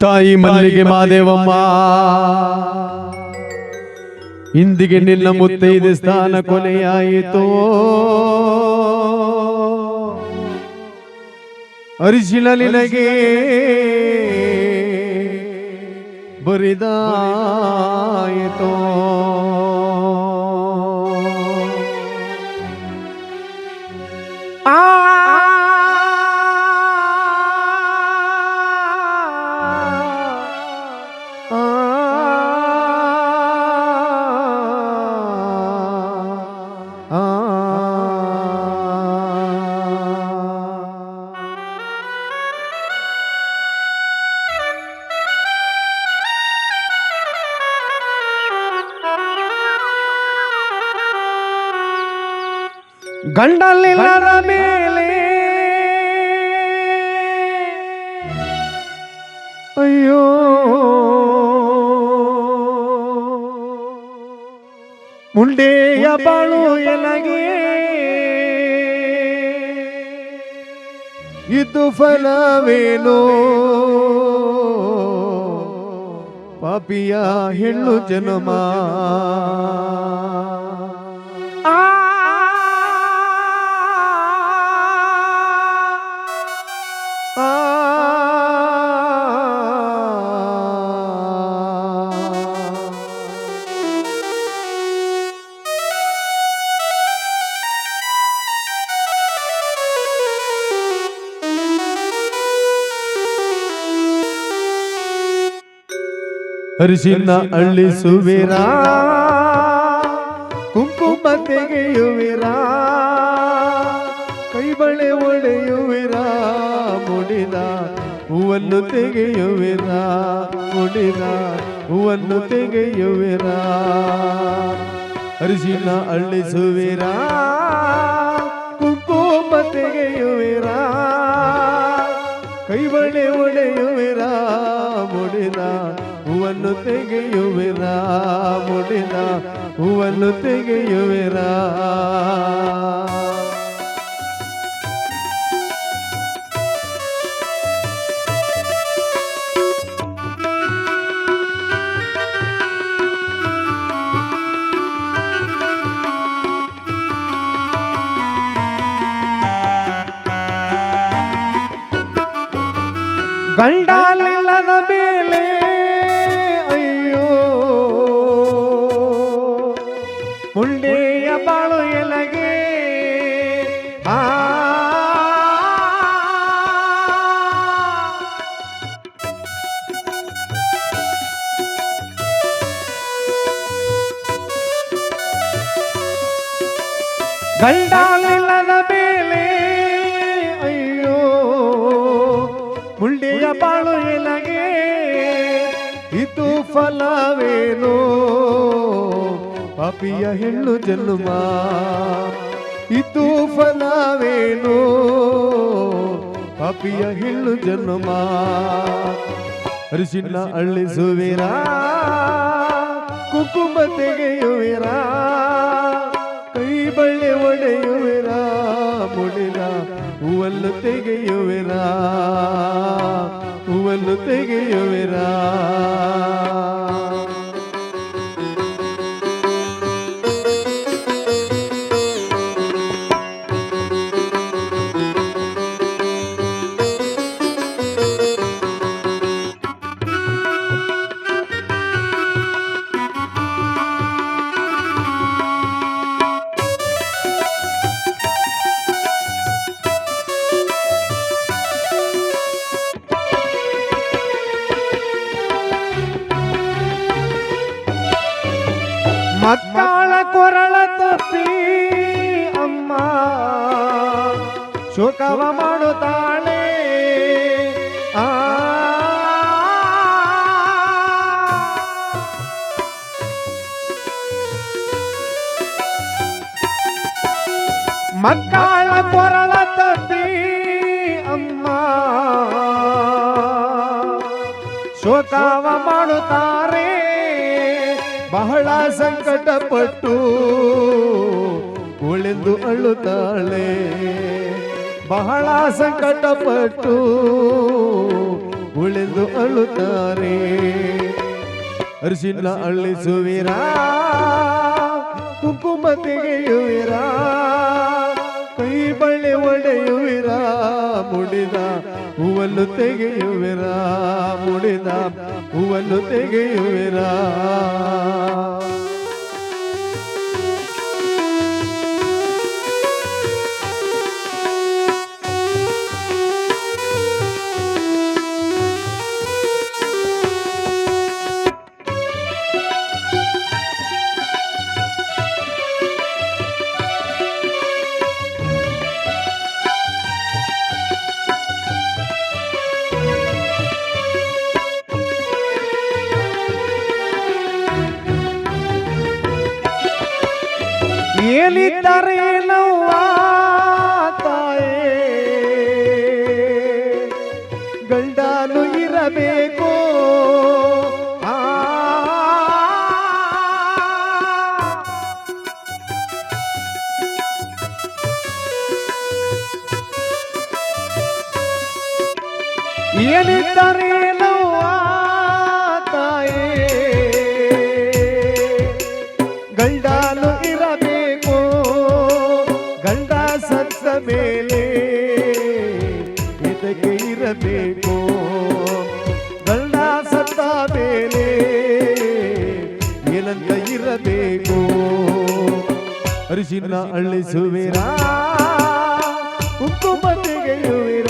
ತಾಯಿ ಮಲ್ಲಿಗೆ ಮಾದೇವಮ್ಮ. ಇಂದಿಗೆ ನಿನ್ನ ಮುತ್ತೈದೆ ಸ್ಥಾನ ಕೊನೆಯಾಯಿತು. ಅರಿಶಿನ ನಿನಗೆ ಬರಿದಾಯಿತು. ಗಂಡಲಿಲ್ಲದ ಮೇಲೆ. ಅಯ್ಯೋ. ಮುಂಡೆಯ ಬಾಳು ಎನಗೆ. ಇದು ಫಲವೇನೋ. ಪಾಪಿಯ ಹೆಣ್ಣು ಜನ್ಮ. ಅರಿಶಿನ ಅಳ್ಳಿಸುವಿರ ಕುಂಕುಮ ತೆಗೆಯುವಿರ. ಕೈಬಳೆ ಒಡೆಯುವಿರ. ಮುಡಿದ ಹೂವನ್ನು ತೆಗೆಯುವಿರ. ಮುಡಿದ ಹೂವನ್ನು ತೆಗೆಯುವಿರ. ಅರಿಶಿನ ಅಳ್ಳಿಸುವಿರ ಕುಂಕುಮ ತೆಗೆಯುವಿರ. ಕೈಬಳೆ ಒಡೆ ಹೂವನ್ನು ತೆಗೆಯುವಿರ ಮುಡಿದ ಹೂವನ್ನು ತೆಗೆಯುವಿರ ಗಂಡಲಿಲ್ಲದ ಮುಂಡೆಯ ಬಾಳು ಎಲಗೆ. ಆ. ಗಂಡಲಿಲ್ಲದ ಮೇಲೆ ಅಯ್ಯೋ ಮುಂಡೆಯ ಬಾಳು ಎಲಗೆ. ಇದು ಫಲವೇನೋ? ಪಾಪಿಯ ಹೆಣ್ಣು ಜನ್ಮ. ಇದು ಫಲವೇನು ಪಾಪಿಯ ಹೆಣ್ಣು ಜನ್ಮ. ಅರಿಶಿನ ಅಳ್ಳಿಸುವಿರ? ಕುಕುಂಬ ತೆಗೆಯುವಿರ? ಕೈ ಬಳ್ಳಿ ಒಡೆಯುವಿರ? ಮುಡಿರ ಹೂವನ್ನು ತೆಗೆಯುವಿರ? ಹೂವನ್ನು ತೆಗೆಯುವಿರ? ಶೋಕವ ಮಾಡುತ್ತಾಳೆ. ಆ. ಮಕ್ಕಳ ಕೊರಳ ತಟ್ಟಿ ಅಮ್ಮ. ಶೋಕವ ಮಾಡುತ್ತಾರೆ. ಬಹಳ ಸಂಕಟಪಟ್ಟು ಉಳಿದು ಅಳುತ್ತಾಳೆ. ಬಹಳ ಸಂಕಟಪಟ್ಟು ಉಳಿದು ಅಳುತ್ತಾರೆ. ಅರಿಶಿನ ಅಳಿಸುವಿರಾ, ಕುಂಕುಮ ತೆಗೆಯುವಿರಾ, ಕೈ ಬಳ್ಳಿ ಒಡೆಯುವಿರ, ಮುಡಿದ ಹೂವನ್ನು ತೆಗೆಯುವಿರ, ಮುಡಿದ ಹೂವನ್ನು ತೆಗೆಯುವಿರ. ಏನಿದ್ದಾರೆ ನೋವ ತಾಯೇ? ಗಂಡನು ಇರಬೇಕು. ಏನಿದ್ದಾರೆ ಸತ್ತ ಮೇಲೆ ಇದಕ್ಕೆ ಇರಬೇಕು ಗಂಡ ಸತ್ತ ಮೇಲೆ ಏನಂತ ಇರಬೇಕು ಅರಿಶಿನ ಅಳ್ಳಿಸುವಿರ ಕುಂಕುಮ ತೆಗೆಯುವಿರ ಕೈ ಬಳೆ